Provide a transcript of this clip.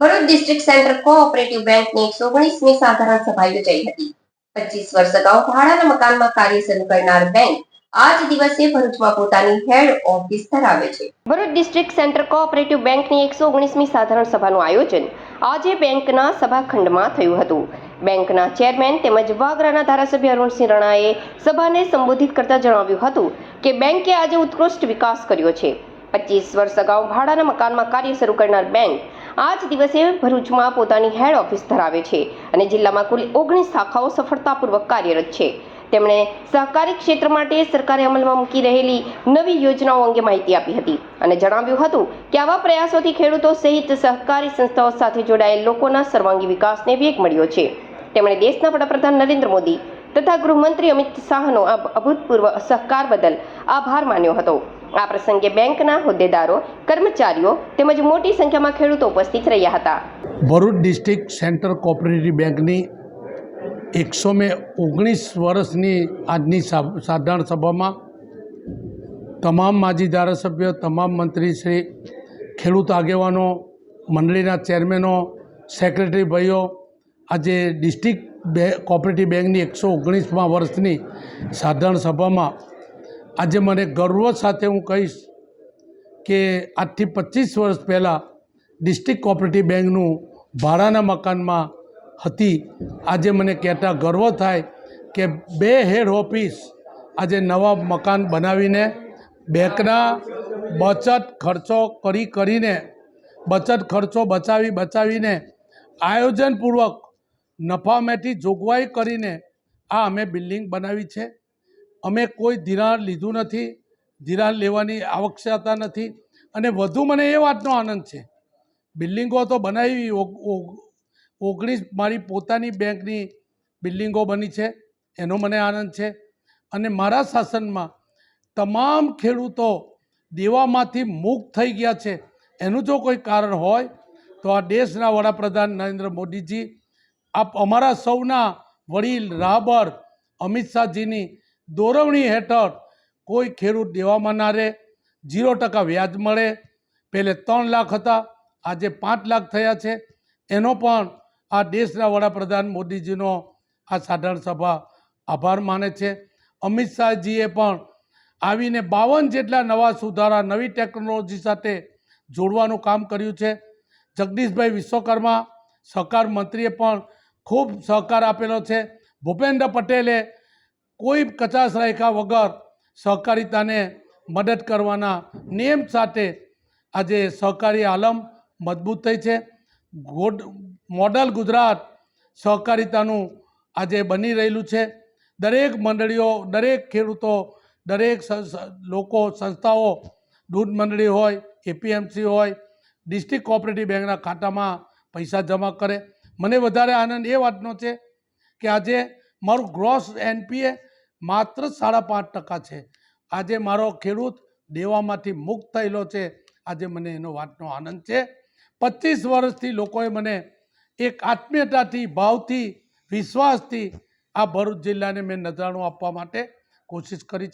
Bharuch district centre cooperative બેંકની એકસો ઓગણીસમી સાધારણ સભા યોજાઈ હતી. પચીસ વર્ષ અગાઉ ભાડાના મકાનમાં કાર્ય શરૂ કરનાર બેંક આજ દિવસે ભરૂચમાં પોતાની હેડ ઓફિસ ધરાવે છે. ભરૂચ ડિસ્ટ્રિક્ટ સેન્ટર કોઓપરેટિવ બેંકની એકસો ઓગણીસમી સાધારણ સભાનું આયોજન આજે બેંકના સભાખંડમાં થયું હતું. બેંકના ચેરમેન તેમજ વાગરાના ધારાસભ્ય અરુણસિંહ રણાએ સભાને સંબોધિત કરતા જણાવ્યું હતું કે બેંકે આજે ઉત્કૃષ્ટ વિકાસ કર્યો છે. પચીસ વર્ષ અગાઉ ભાડાના મકાનમાં કાર્ય શરૂ કરનાર બેંક આ જ દિવસે ભરૂચમાં પોતાની હેડ ઓફિસ ધરાવે છે અને જિલ્લામાં કુલ ઓગણીસ શાખાઓ સફળતાપૂર્વક કાર્યરત છે. તેમણે સહકારી ક્ષેત્ર માટે સરકારે અમલમાં મૂકી રહેલી નવી યોજનાઓ અંગે માહિતી આપી હતી અને જણાવ્યું હતું કે આવા પ્રયાસોથી ખેડૂતો સહિત સહકારી સંસ્થાઓ સાથે જોડાયેલ લોકોના સર્વાંગી વિકાસને વેગ મળ્યો છે. તેમણે દેશના વડાપ્રધાન નરેન્દ્ર મોદી તથા ગૃહમંત્રી અમિત શાહનો આ અભૂતપૂર્વ સહકાર બદલ આભાર માન્યો હતો. આ પ્રસંગે બેંકના હોદ્દેદારો, કર્મચારીઓ તેમજ મોટી સંખ્યામાં ખેડૂતો ઉપસ્થિત રહ્યા હતા. ભરૂચ ડિસ્ટ્રિક્ટ સેન્ટર કોઓપરેટિવ બેંકની એકસો મેં ઓગણીસ વર્ષની આજની સાધારણ સભામાં તમામ માજી ધારાસભ્યો, તમામ મંત્રીશ્રી ખેડૂત આગેવાનો, મંડળીના ચેરમેનો, સેક્રેટરી ભાઈઓ, આજે ડિસ્ટ્રિક્ટ બે, કોઓપરેટિવ બેંકની એકસો ઓગણીસમાં વર્ષની સાધારણ સભામાં આજે મને ગર્વ સાથે હું કહીશ કે આજથી પચીસ વર્ષ પહેલાં ડિસ્ટ્રિક્ટ કોઓપરેટિવ બેંકનું ભાડાના મકાનમાં હતી. આજે મને કહેતા ગર્વ થાય કે બે હેડ ઓફિસ આજે નવા મકાન બનાવીને બેંકના બચત ખર્ચો કરી કરીને, બચત ખર્ચો બચાવી બચાવીને આયોજનપૂર્વક નફામેથી જોગવાઈ કરીને આ અમે બિલ્ડિંગ બનાવી છે. અમે કોઈ ધિરાણ લીધું નથી, ધિરાણ લેવાની આવશ્યકતા નથી. અને વધુ મને એ વાતનો આનંદ છે. બિલ્ડિંગો તો બનાવી, ઓગ- ઓગ- ઓગણીસ મારી પોતાની બેંકની બિલ્ડિંગો બની છે, એનો મને આનંદ છે. અને મારા શાસનમાં તમામ ખેડૂતો દેવામાંથી મુક્ત થઈ ગયા છે. એનું જો કોઈ કારણ હોય, તો આ દેશના વડાપ્રધાન નરેન્દ્ર મોદીજી, આપ અમારા સૌના વડીલ રાહબર અમિત શાહજીની દોરવણી હેઠળ કોઈ ખેડૂત દેવામાં ના રહે ઝીરો ટકા વ્યાજ મળે. પહેલે ત્રણ લાખ હતા, આજે પાંચ લાખ થયા છે. એનો પણ આ દેશના વડાપ્રધાન મોદીજીનો આ સાધારણ સભા આભાર માને છે. અમિત શાહજીએ પણ આવીને બાવન જેટલા નવા સુધારા, નવી ટેકનોલોજી સાથે જોડવાનું કામ કર્યું છે. જગદીશભાઈ વિશ્વકર્મા સહકાર મંત્રીએ પણ ખૂબ સહકાર આપેલો છે. ભૂપેન્દ્ર પટેલે કોઈ કચાશ રાખ્યા વગર સહકારિતાને મદદ કરવાના નિયમ સાથે આજે સહકારી આલમ મજબૂત થઈ છે. ગોડ, મોડલ ગુજરાત સહકારિતાનું આજે બની રહેલું છે. દરેક મંડળીઓ, દરેક ખેડૂતો, દરેક લોકો, સંસ્થાઓ, દૂધ મંડળી હોય, એપીએમસી હોય, ડિસ્ટ્રિક્ટ કોઓપરેટિવ બેંકના ખાતામાં પૈસા જમા કરે. મને વધારે આનંદ એ વાતનો છે કે આજે મારું ગ્રોસ એનપીએ માત્ર સાડા પાંચ ટકા છે. આજે મારો ખેડૂત દેવામાંથી મુક્ત થયેલો છે. આજે મને એનો વાતનો આનંદ છે. પચીસ વર્ષથી લોકોએ મને એક આત્મીયતાથી, ભાવથી, વિશ્વાસથી આ ભરૂચ જિલ્લાને મેં નજરાણું આપવા માટે કોશિશ કરી છે.